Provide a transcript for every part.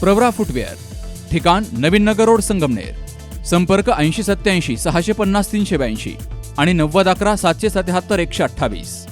Pravara footwear ठिकाण नवीन Nagar road Sangamner संपर्क ऐंशी सत्याऐंशी सहाशे पन्नास तीनशे ब्याऐंशी आणि नव्वद अकरा सातशे सत्याहत्तर एकशे अठ्ठावीस.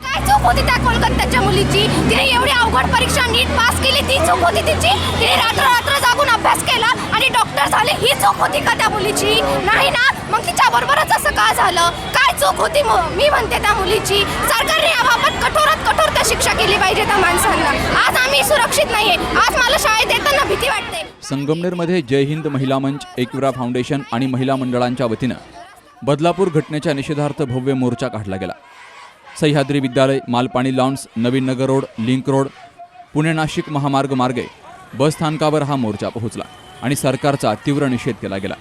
काय चूक होती त्या कोलकात्याच्या मुलीची? तिने एवढी अवघड परीक्षा नीट पास केली ती चूक होती तिची? तिने रात्र रात्र जागून अभ्यास केला आणि डॉक्टर झाले ही चूक होती का त्या मुलीची? नाही ना? मग तिच्या बरोबरच असं का झालं? काय चूक होती म- मी म्हणते त्या मुलीची. सरकारने याबाबत कठोरात कठोर त्या शिक्षा केली पाहिजे त्या माणसांना. आज आम्ही सुरक्षित नाहीये. संगमनेरमध्ये जय हिंद महिला मंच एकविरा फाउंडेशन आणि महिला मंडळांच्या वतीनं बदलापूर घटनेच्या निषेधार्थ भव्य मोर्चा काढला गेला. Sahyadri Vidyalaya Malpani lawns Navin Nagar road link road Pune Nashik महामार्ग मार्गे बसस्थानकावर हा मोर्चा पोहोचला आणि सरकारचा तीव्र निषेध केला गेला.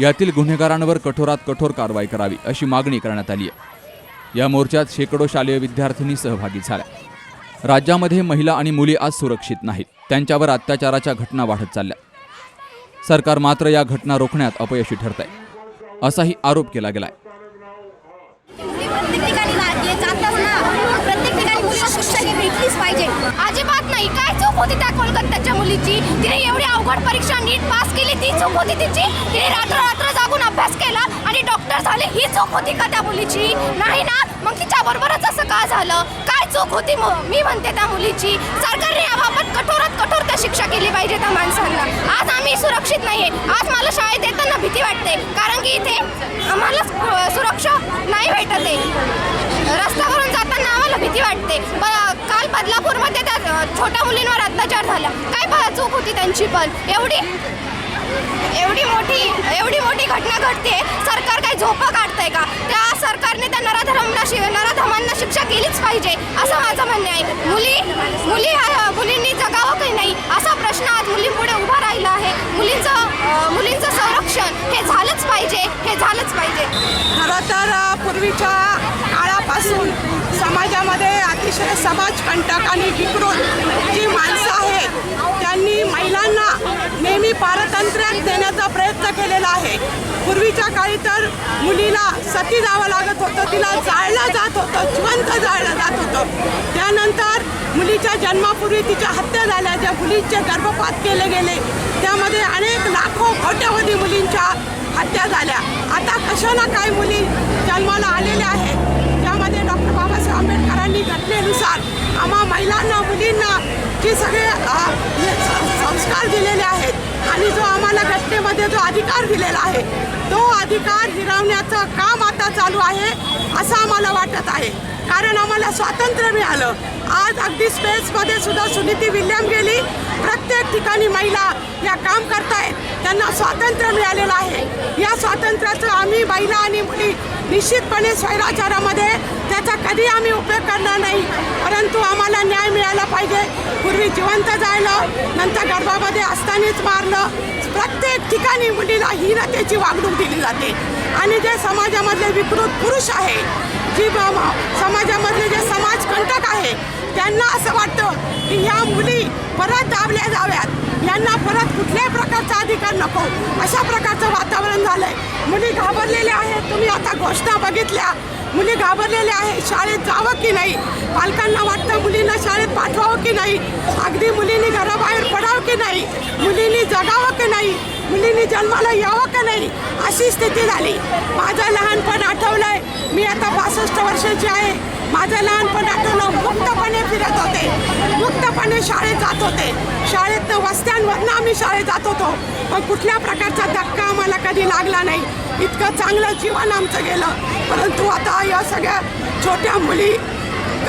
यातील गुन्हेगारांवर कठोरात कठोर कारवाई करावी अशी मागणी करण्यात आली आहे. या मोर्चात शेकडो शालेय विद्यार्थिनी सहभागी झाल्या. राज्यामध्ये महिला आणि मुली आज सुरक्षित नाहीत. त्यांच्यावर अत्याचाराच्या घटना वाढत चालल्या. सरकार मात्र या घटना रोखण्यात अपयशी ठरत आहे असाही आरोप केला गेलाय. अजिबात नाही. काय चूक होती त्या कोलकात्याच्या मुलीची? तिने एवढी अवघड परीक्षा नीट पास केली ती चूक होती तिची? तिने रात्र रात्र जागून अभ्यास केला आणि डॉक्टर झाले. ही चूक होती का त्या मुलीची? नाही ना? मग तिच्या बरोबरच असं का झालं? काय चूक होती मी म्हणते त्या मुलीची सरकारने याबाबत कठोरात कठोर त्या शिक्षा केली पाहिजे त्या माणसांना. आज आम्ही सुरक्षित नाहीये. आज मला शाळेत येताना भीती वाटते. कारण की इथे आम्हाला सुरक्षा नाही भेटत आहे. रस्त्यावरून जाताना आम्हाला भीती वाटते. काल बदलापूरमध्ये त्या छोट्या मुलींवर अत्याचार झाला. काय चूक होती त्यांची पण. एवढी एवढी मोठी एवढी मोठी घटना घडते. सरकार काही झोपं काढतंय का? त्या सरकारने त्या शिक्षा केलीच पाहिजे असं माझं म्हणणं आहे. मुली मुली मुलींनी जगावं काही नाही असा प्रश्न आज मुलींपुढे उभा राहिला आहे. मुलींचं मुलींचं संरक्षण हे झालंच पाहिजे हे झालंच पाहिजे. खरं तर पूर्वीच्या काळापासून समाजामध्ये अतिशय समाजकंटक आणि विकृत जी माणसं आहेत त्यांनी पारतंत्र्यात देण्याचा प्रयत्न केलेला आहे. पूर्वीच्या काळी तर मुलीला सती जावं लागत होतं तिला जाळलं जात होतं जिवंत जाळलं जात होतं. त्यानंतर मुलीच्या जन्मापूर्वी तिच्या हत्या झाल्या ज्या मुलींचे गर्भपात केले गेले. त्यामध्ये अनेक लाखो कोट्यावधी मुलींच्या हत्या झाल्या. आता कशा ना काय मुली जन्माला आलेल्या आहेत. त्यामध्ये डॉक्टर बाबासाहेब आंबेडकरांनी घटनेनुसार आम्हा महिलांना मुलींना जे सगळे संस्कार दिलेले आहेत. आणि जो आम्हाला घटनेमध्ये जो अधिकार दिलेला आहे तो अधिकार हिरावण्याचं काम आता चालू आहे असं आम्हाला वाटत आहे. कारण आम्हाला स्वातंत्र्य मिळालं. आज अगदी स्पेसमध्ये सुद्धा सुनीती विल्यम गेली. प्रत्येक ठिकाणी महिला या काम करतायत. त्यांना स्वातंत्र्य मिळालेलं आहे. या स्वातंत्र्याचं आम्ही महिला आणि मुली निश्चितपणे स्वैराचारामध्ये त्याचा कधी आम्ही उपयोग करणार नाही. परंतु आम्हाला न्याय मिळायला पाहिजे. पूर्वी जिवंत जायलं नंतर गर्भामध्ये असतानाच मारलं प्रत्येक ठिकाणी मुलीला हीनतेची वागणूक दिली जाते. आणि जे समाजामधले विकृत पुरुष आहे जी समाजामधले जे समाजकंटक आहे त्यांना असं वाटतं की ह्या मुली परत दाबल्या जाव्यात. यांना परत कुठल्याही प्रकारचा अधिकार नको. अशा प्रकारचं वातावरण झालंय. मुली घाबरलेल्या आहेत. तुम्ही आता घोषणा बघितल्या. मुली घाबरलेल्या आहेत. शाळेत जावं की नाही? पालकांना वाटतं मुलींना शाळेत शाळेत पाठवावं की नाही? अगदी मुलींनी घराबाहेर पडावं की नाही? मुलींनी जगावं की नाही? मुलींनी जन्माला यावं का नाही? अशी स्थिती झाली. माझं लहानपण आठवलंय. मी आता पासष्ट वर्षाची आहे. माझं लहानपण आठवलं मुक्तपणे फिरत होते. मुक्तपणे शाळेत जात होते. शाळेतनं वस्त्यांवरनं आम्ही शाळेत जात होतो. पण कुठल्या प्रकारचा धक्का आम्हाला कधी लागला नाही. इतकं चांगलं जीवन आमचं गेलं. परंतु आता या सगळ्या छोट्या मुली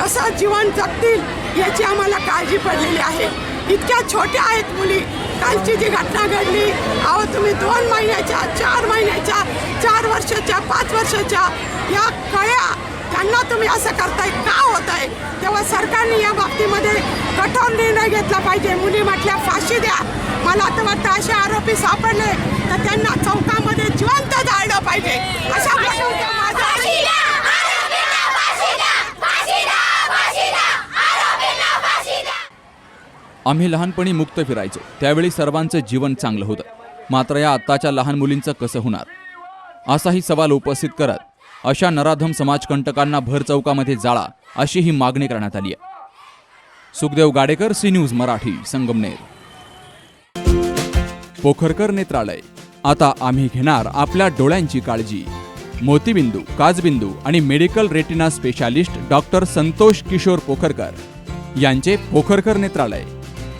कसं जीवन जगतील याची आम्हाला काळजी पडलेली आहे. इतक्या छोट्या आहेत मुली. कालची जी घटना घडली अहो तुम्ही दोन महिन्याच्या चार महिन्याच्या चार वर्षाच्या पाच वर्षाच्या या कळ्या त्यांना तुम्ही असं करताय का होत आहे तेव्हा सरकारने या बाबतीमध्ये कठोर निर्णय घेतला पाहिजे. मुली म्हटल्या फाशी द्या. मला तर वाटतं असे आरोपी सापडले तर त्यांना चौकामध्ये जिवंत जाळलं पाहिजे. अशा प्रकारचं माझं आम्ही लहानपणी मुक्त फिरायचो. त्यावेळी सर्वांचं जीवन चांगलं होतं. मात्र या आत्ताच्या लहान मुलींचं कसं होणार? असाही सवाल उपस्थित करत अशा नराधम समाजकंटकांना भर चौकामध्ये जाळा अशी ही मागणी करण्यात आली आहे. Sukhdev Gadekar C news Marathi Sangamner. Pokharkar Netralaya. आता आम्ही घेणार आपल्या डोळ्यांची काळजी. मोतीबिंदू काजबिंदू आणि medical retina specialist doctor Santosh Kishor Pokharkar यांचे पोखरकर नेत्रालय.